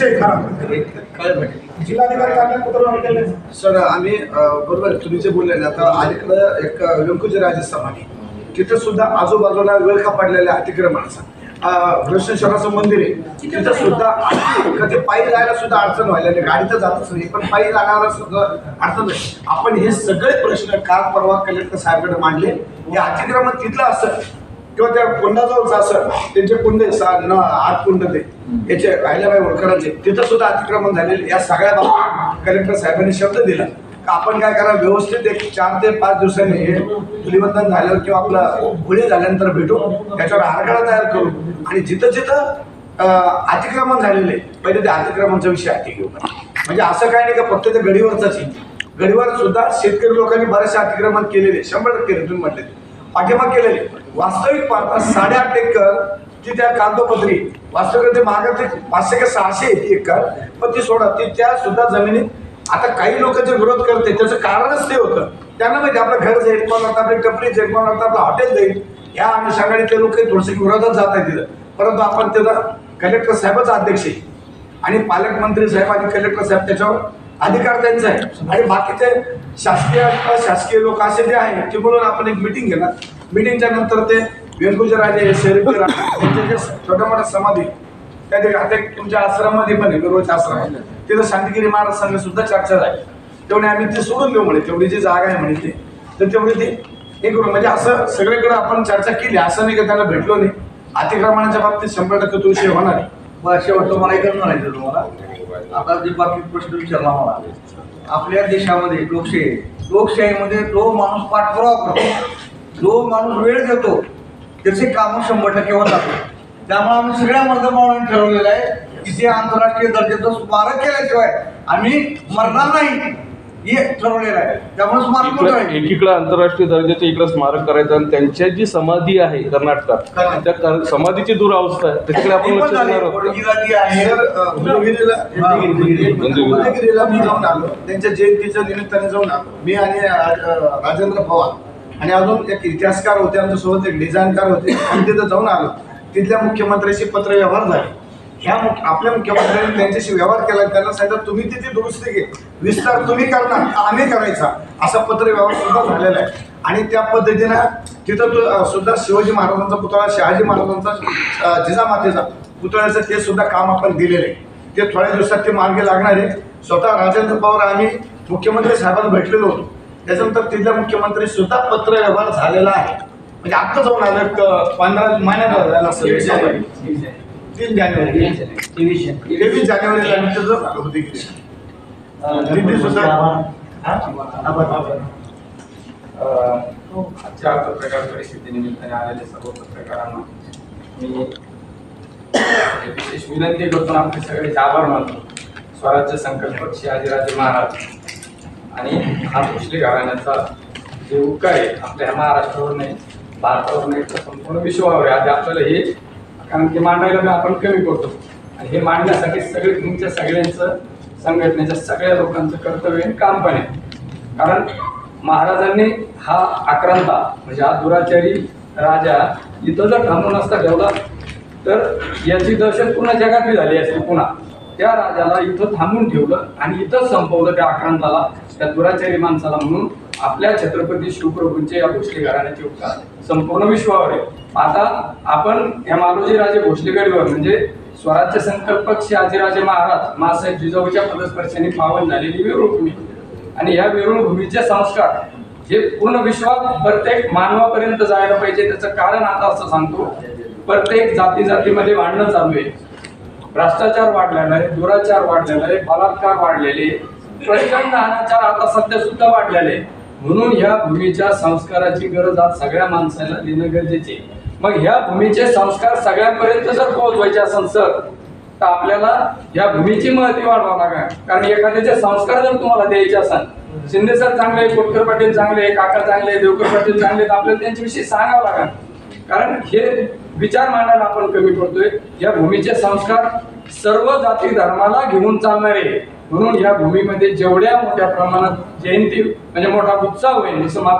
विषय खरा जिल्हाधिकारी कार्यालयात पत्रव्यवहार सर आम्ही बरोबर तुम्ही जे बोलले ना आता अलीकडं एक व्यंकुजी राजे समाधी. तिथे सुद्धा आजूबाजूला वेळखा पडलेल्या अतिक्रमणाचा? शहराचं मंदिर आहे. तिथं सुद्धा कधी पायी जायला सुद्धा अडचण व्हायला गाडी तर जातच नाही पण पायी जाणारा सुद्धा अडचण नाही. आपण हे सगळे प्रश्न काल परवा कलेक्टर साहेबांकडे मांडले. हे अतिक्रमण तिथलं असं. किंवा त्या कुंडाजवळचं असं त्यांचे कुंड न आठ कुंड ते याचे राहिल्याबाई होळकरांचे तिथं सुद्धा अतिक्रमण झालेले या सगळ्या बाबतीत कलेक्टर साहेबांनी शब्द दिला. आपण काय करा व्यवस्थित एक चार ते पाच दिवसांनी हे धुलीवंदन झाल्यावर किंवा आपलं होळी झाल्यानंतर भेटू त्याच्यावर आराखडा तयार करू. आणि जिथं जिथं अतिक्रमण झालेले पहिले ते अतिक्रमणचा विषय हाती घेऊ. म्हणजे असं काय नाही का फक्त ते गडीवरचाच गडीवर सुद्धा शेतकरी लोकांनी बरेचसे अतिक्रमण केलेले शंभर टक्के तुम्ही म्हटले पाठिंबा केलेले. वास्तविक पाहता साडेआठ एकर ती त्या कागदोपत्री वास्तविक ते महागात पाचशे का सहाशे येते एकर पण ती सोडा ती त्या सुद्धा जमिनीत आता काही लोक जे विरोध करते त्याचं कारणच ते होतं. त्यांना माहिती आपलं घर जाईल पण आता आपली टपरी जाईल पण आता आपलं हॉटेल जाईल. या अनुषंगाने ते लोक थोडेसे विरोधात जात आहेत तिथं. परंतु आपण त्याचा कलेक्टर साहेबच अध्यक्ष आहे. आणि पालकमंत्री साहेब आणि कलेक्टर साहेब त्याच्यावर अधिकार त्यांचा आहे. आणि बाकीचे शासकीय अशासकीय लोक असे जे आहेत ते बोलून आपण एक मिटिंग घेणार. मिटिंगच्या नंतर ते वेणकुजराजे शरीफ त्यांचे जे छोट्या मोठ्या समाधी त्या ठिकाणी आता एक तुमच्या आश्रमामध्ये पण आहे गुरुवाच्या आश्रम तिथं शांतिगिरी महाराज संघ सुद्धा चर्चा झाली. तेवढे आम्ही ते सोडून देऊ म्हणे तेवढी जी जागा आहे म्हणे ते तर तेवढी ते हे करू. म्हणजे असं सगळीकडे आपण चर्चा केली असं नाही की त्यांना भेटलो नाही. अतिक्रमणाच्या बाबतीत शंभर टक्के तो विषय होणार आहे असे शेवटचं मला एकच म्हणायचं तुम्हाला. आता जे बाकी प्रश्न विचारला मला आपल्या देशामध्ये लोकशाही लोकशाहीमध्ये जो माणूस पाठपुरावा करतो जो माणूस वेळ देतो त्याचे कामं शंभर टक्के होतात त्यामुळे आम्ही सगळ्या मतदारांनी ठरवलेलं आहे की जे आंतरराष्ट्रीय दर्जाचं स्मारक केल्याशिवाय आम्ही मरणार नाही. हे ठरवलेलं आहे. त्यामुळे स्मारक इकडं एकीकडे आंतरराष्ट्रीय दर्जाचं इकडं स्मारक करायचं आणि त्यांच्या जी समाधी आहे कर्नाटकात त्या कर- समाधीची दुरावस्था आहे. त्याच्याकडे आपण ही लक्ष. देणार आहोत. आहे. मी जाऊन आलो. त्यांच्या जयंतीच्या निमित्ताने जाऊन आलो. मी आणि अ, राजेंद्र पवार आणि अजून एक इतिहासकार होते आमच्यासोबत एक डिझाईनकार होते. आणि तिथं जाऊन आलो. तिथल्या मुख्यमंत्र्याशी पत्र व्यवहार झाले. ह्या मुख्य आपल्या मुख्यमंत्र्यांनी त्यांच्याशी व्यवहार केला त्यांना सांगितलं तुम्ही तिथे दुरुस्ती घे. विस्तार तुम्ही करणार का आम्ही करायचा. असा पत्र व्यवहार सुद्धा झालेला आहे. आणि त्या पद्धतीनं तिथं तो सुद्धा शिवाजी महाराजांचा पुतळा शहाजी महाराजांचा जिजामातेचा पुतळ्याचं ते सुद्धा काम आपण दिलेलं आहे. ते थोड्या दिवसात ते मार्गे लागणार आहे. स्वतः राजेंद्र पवार आम्ही मुख्यमंत्री साहेबांना भेटलेलो होतो. त्याच्यानंतर तिथल्या मुख्यमंत्री सुद्धा पत्र व्यवहार झालेला आहे. म्हणजे आत्ता जाऊन आलं पंधरा महिन्यात झालेला असेल. तीन जानेवारी. तेवीस जानेवारीला सुद्धा आजच्या पत्रकार आलेल्या सर्व पत्रकारांना मी विशेष विनंती करतो आपले सगळे आभार मानतो. स्वराज्य संकल्पक शहाजीराजे महाराज. आणि हा भोसले घराण्याचा जे उपकार आहे आपल्या ह्या महाराष्ट्रावर नाही भारतावर नाही तर संपूर्ण विश्वावर आहे. आज आपल्याला हे कारण ते मांडायला आपण कमी करतो. आणि हे मांडण्यासाठी सगळे तुमच्या सगळ्यांचं संघटनेच्या सगळ्या लोकांचं कर्तव्य आणि काम पण आहे. कारण महाराजांनी हा आक्रांता म्हणजे हा दुराचारी राजा इथं जर थांबून असता ठेवला तर याची दहशत पूर्ण जगातली झाली असती पुन्हा. त्या राजाला इथं थांबून ठेवलं आणि इथंच संपवलं त्या आक्रांताला त्या दुराचारी माणसाला म्हणून. आपल्या छत्रपती शिवप्रभूंचे या भोसले घराण्याचे उपकार संपूर्ण विश्वावर आहे. आता आपण या मालोजी राजे म्हणजे स्वराज्य संकल्पक शहाजीराजे महाराज मासाहेब जिजाऊच्या पदस्पर्शाने पावन झालेली विरुभूमी आणि या विरुभूमीचे संस्कार हे पूर्ण विश्वात प्रत्येक मानवापर्यंत जायला पाहिजे त्याचं कारण आता असं सांगतो. प्रत्येक जाती जातीमध्ये भांडणं चालू आहे. भ्रष्टाचार वाढलेला आहे दुराचार वाढलेला आहे बलात्कार वाढलेले प्रचंड अनाचार आता सध्या सुद्धा वाढलेले आहे. म्हणून ह्या भूमीच्या संस्काराची गरज आज सगळ्या माणसाला देणं गरजेचे मग ह्या भूमीचे संस्कार सगळ्यांपर्यंत जर पोहोचवायचे असेल सर तर आपल्याला या भूमीची महती वाढवावं लागेल कारण एखाद्याचे संस्कार जर तुम्हाला द्यायचे असेल शिंदे सर चांगले आहे, कोटकर पाटील चांगले काका चांगले देवकर पाटील चांगले तर आपल्याला त्यांच्याविषयी सांगावं लागेल कारण हे विचार मांडायला आपण कमी पडतोय. या भूमीचे संस्कार सर्व जाती धर्माला घेऊन चालणारे म्हणून या भूमीमध्ये जेवढ्या मोठ्या प्रमाणात जयंती म्हणजे मोठा उत्साह होईल जसं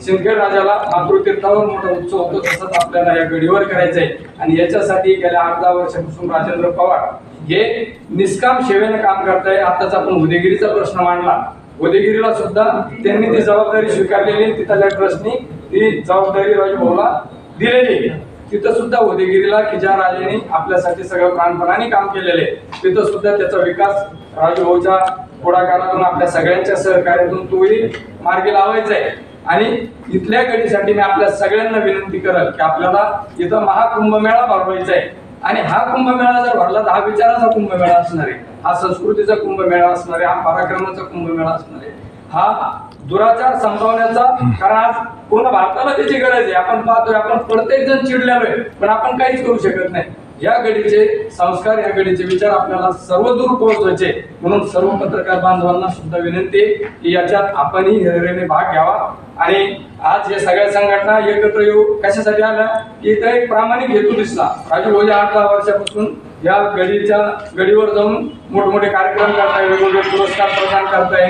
सिंदखेड राजाला मातृतीर्थावर मोठा उत्सव होतो तसंच आपल्याला या गडीवर करायचं आहे. आणि याच्यासाठी गेल्या आठ दहा वर्षापासून राजेंद्र पवार हे निष्काम सेवेनं काम करताय. आताच आपण उदयगिरीचा प्रश्न मांडला. उदयगिरीला सुद्धा त्यांनी ती जबाबदारी स्वीकारलेली तिथल्या ट्रस्टनी ती जबाबदारी राजूभाऊला दिलेली आहे. तिथं सुद्धा उदयगिरीला खिजा ज्या राजाने आपल्यासाठी सगळं प्राणपणाने काम केलेले. आहे, तिथं सुद्धा त्याचा विकास राजूभाऊच्या पुढाकारातून आपल्या सगळ्यांच्या सहकार्यातून तोही मार्गी लावायचा आहे. आणि इथल्या गडीसाठी मी आपल्या सगळ्यांना विनंती करल की आपल्याला इथं महाकुंभमेळा भरवायचा आहे. आणि हा कुंभमेळा जर भरला तर हा विचाराचा कुंभमेळा असणार आहे. हा संस्कृतीचा कुंभमेळा असणार आहे. हा पराक्रमाचा कुंभमेळा असणार आहे. हा दुराचार संपवण्याचा कारण आज पूर्ण भारताला त्याची गरज आहे. आपण पाहतोय आपण प्रत्येक जण चिडलेलो आहे पण आपण काहीच करू शकत नाही. या गडीचे संस्कार या गडीचे विचार आपल्याला सर्व दूर पोहोचवायचे म्हणून सर्व पत्रकार बांधवांना सुद्धा विनंती की याच्यात आपणही हिरिरीने भाग घ्यावा. आणि आज या सगळ्या संघटना एकत्र येऊ कशासाठी आल्या? की इथं एक प्रामाणिक हेतू दिसला. राजू भोजा आठ दहा वर्षापासून या गडीच्या गडीवर जाऊन मोठमोठे कार्यक्रम करताय वेगवेगळे पुरस्कार प्रदान करताय.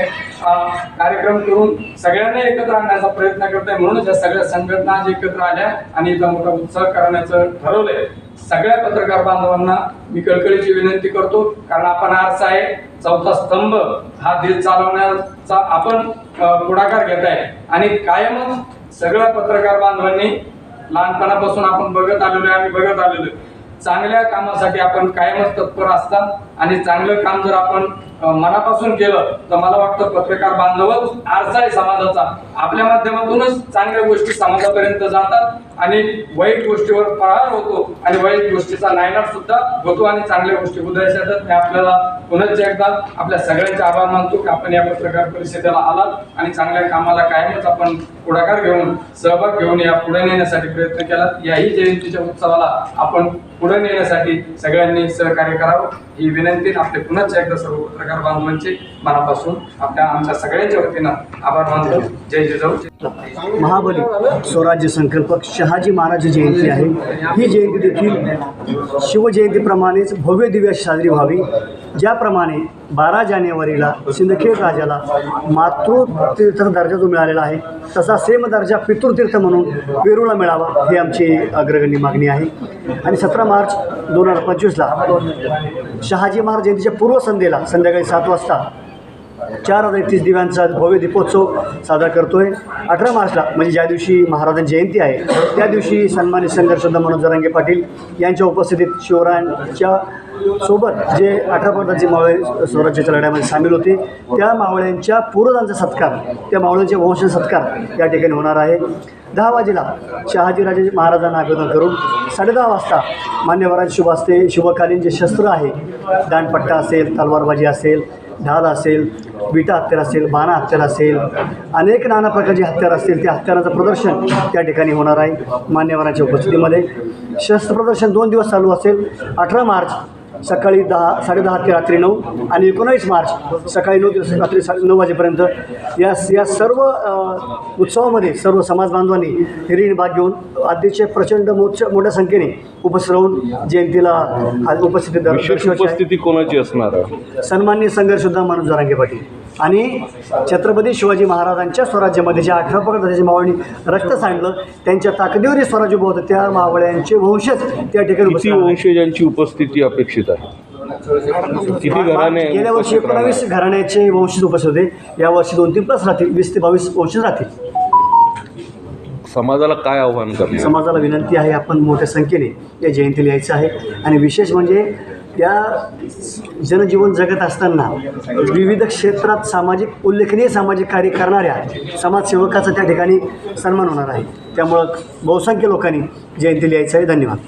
कार्यक्रम करून सगळ्यांना एकत्र आणण्याचा प्रयत्न करताय. म्हणूनच या सगळ्या संघटना एकत्र आल्या आणि इथं मोठा उत्सव करण्याचं ठरवलंय. सगळ्या पत्रकार बांधवांना मी कळकळीची विनंती करतो कारण आपण आरसा आहे. चौथा स्तंभ हा देश चालवण्याचा आपण पुढाकार घेत आहे आणि कायमच सगळ्या पत्रकार बांधवांनी लहानपणापासून आपण बघत आलेलो आहे आम्ही बघत आलेलो आहे. चांगल्या कामासाठी आपण कायमच तत्पर असतात. आणि चांगलं काम जर आपण मनापासून केलं तर मला वाटतं पत्रकार बांधवच आरसा आहे समाजाचा आपल्या माध्यमातूनच चांगल्या गोष्टी समाजापर्यंत जातात. आणि वाईट गोष्टीवर पळार होतो आणि वाईट गोष्टीचा नायनाट सुद्धा होतो आणि चांगल्या गोष्टी उदयास येतात. मी आपल्याला पुनश्च एकदा आपल्या सगळ्यांचे आभार मानतो की आपण या पत्रकार परिषदेला आलात आणि चांगल्या कामाला कायमच आपण पुढाकार घेऊन सहभाग घेऊन या पुढे नेण्यासाठी प्रयत्न केला याही जयंतीच्या उत्सवाला आपण पुढे नेण्यासाठी सगळ्यांनी सहकार्य करावं. ही विनंती आपले पुन्हा एकदा सर्व पत्रकार बांधवांचे मनापासून आपल्या आमच्या सगळ्यांच्या वतीनं आभार मानतो. जय जिजाऊ. महाबली स्वराज्य संकल्पक शहाजी महाराज जयंती आहे. ही जयंती देखील शिवजयंतीप्रमाणेच भव्य दिव्य साजरी व्हावी. ज्याप्रमाणे बारा जानेवारीला सिंदखेड राजाला मातृतीर्थ दर्जा जो मिळालेला आहे तसा सेम दर्जा पितृतीर्थ म्हणून वेरूळला मिळावा ही आमची अग्रगण्य मागणी आहे. आणि सतरा मार्च दोन हजार पंचवीसला शहाजी महाराज जयंतीच्या पूर्वसंध्येला संध्याकाळी सात वाजता चार हजार एकतीस दिव्यांचा भव्य दीपोत्सव साजरा करतो आहे अठरा मार्चला म्हणजे ज्या दिवशी महाराजांची जयंती आहे त्या दिवशी सन्मानित संघर्षोद्धा मनोज जरांगे पाटील यांच्या उपस्थितीत शिवरायांच्या सोबत जे अठरा पदाचे मावळे स्वराज्याच्या लढ्यामध्ये सामील होते त्या मावळ्यांच्या पूर्वजांचा सत्कार त्या मावळ्यांचे वंश सत्कार या ठिकाणी होणार आहे. दहा वाजेला शहाजीराजे महाराजांना अभिवादन करून साडेदहा वाजता मान्यवरांचे शुभ असते. शुभकालीन जे शस्त्र आहे दांडपट्टा असेल तलवारबाजी असेल ढाल असेल विटा हत्यार असेल बाणा हत्यार असेल अनेक नाना प्रकारचे हत्यार असतील त्या हत्याराचं प्रदर्शन त्या ठिकाणी होणार आहे मान्यवरांच्या उपस्थितीमध्ये. शस्त्र प्रदर्शन दोन दिवस चालू असेल. अठरा मार्च सकाळी दहा साडेदहा ते रात्री नऊ आणि एकोणावीस मार्च सकाळी नऊ ते रात्री साडे नऊ वाजेपर्यंत. या या सर्व उत्सवामध्ये सर्व समाज बांधवांनी हिरीने भाग घेऊन अतिशय प्रचंड मोठ्या मोठ्या संख्येने उपस्थित राहून जयंतीला आज उपस्थिती आहे. उपस्थिती कोणाची असणार? आहे सन्माननीय संघर्षुद्धा मनोज जरांगे पाटील. आणि छत्रपती शिवाजी महाराजांच्या स्वराज्यामध्ये ज्या अठरा पकड मावळणी रक्त सांडलं त्यांच्या ताकदीवर स्वराज्य उभं होतं. त्या मावळ्यांचे वंशज त्या ठिकाणी. वंशजांची उपस्थिती अपेक्षित आहे? किती घराणे गेल्या वर्षी? एकोणावीस घराण्याचे वंशज उपस्थित होते. या वर्षी दोन तीन प्लस राहतील वीस ते बावीस वंशज राहतील. समाजाला काय आव्हान करणार? समाजाला विनंती आहे आपण मोठ्या संख्येने या जयंतीला यायचं आहे. आणि विशेष म्हणजे त्या जनजीवन जगत असताना विविध क्षेत्रात सामाजिक उल्लेखनीय सामाजिक कार्य करणाऱ्या समाजसेवकाचा त्या ठिकाणी सन्मान होणार आहे. त्यामुळं बहुसंख्य लोकांनी जयंती लिहायचं आहे. धन्यवाद.